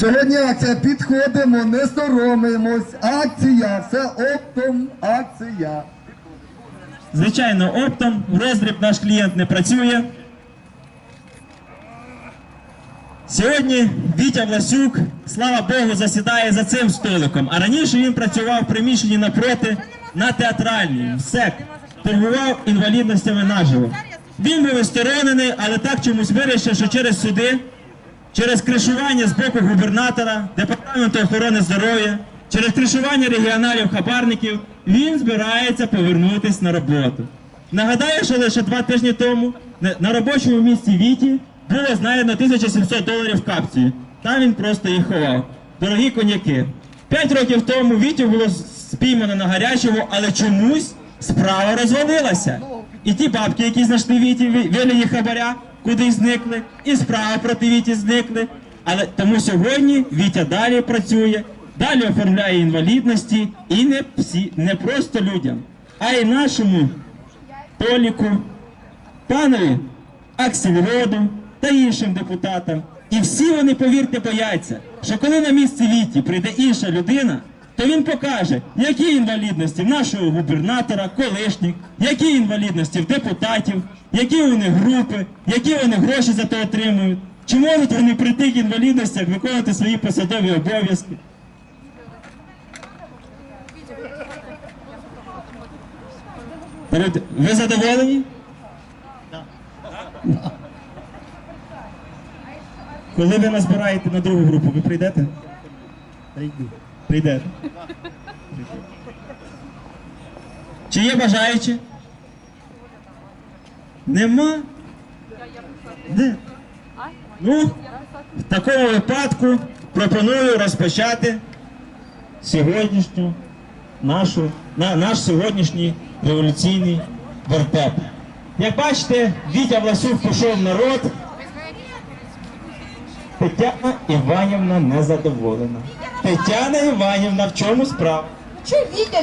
Сьогодні акція підходимо, не соромимось. Акція, все оптом, акція. Звичайно, оптом в роздріб наш клієнт не працює. Сьогодні Вітя Власюк, слава Богу, засідає за цим столиком. А раніше він працював в приміщенні напроти на театральній, СЕК, торгував інвалідностями наживо. Він був відсторонений, але так чомусь вирішив, що через суди, через кришування з боку губернатора, департаменту охорони здоров'я, через кришування регіоналів хабарників, він збирається повернутися на роботу. Нагадаю, що лише два тижні тому на- робочому місці Віті було знайдено 1700 доларів капції. Там він просто їх ховав. Дорогі коньяки. П'ять років тому Вітю було спіймано на гарячому, але чомусь справа розвалилася. І ті бабки, які знайшли Віті, ві- вилії хабаря, кудись зникли, і справа проти Віті зникли. Але тому сьогодні Вітя далі працює, далі оформляє інвалідності і не всі, не просто людям, а й нашому Толіку, панові Аксельроду та іншим депутатам. І всі вони, повірте, бояться, що коли на місце Віті прийде інша людина, то він покаже, які інвалідності в нашого губернатора, колишніх, які інвалідності в депутатів, які них групи, які вони гроші за то отримують. Чи можуть вони при тих інвалідностях виконувати свої посадові обов'язки? Ви задоволені? Коли ви назбираєте на другу групу, ви прийдете? Прийду. Прийдете. Чи є бажаючі? Нема? Де? Ну, в такому випадку пропоную розпочати сьогоднішню нашу, на, наш сьогоднішній революційний вертеп. Як бачите, Вітя Власюк пішов народ. Тетяна Іванівна незадоволена. Тетяна Іванівна, в чому справа? Чи Вітя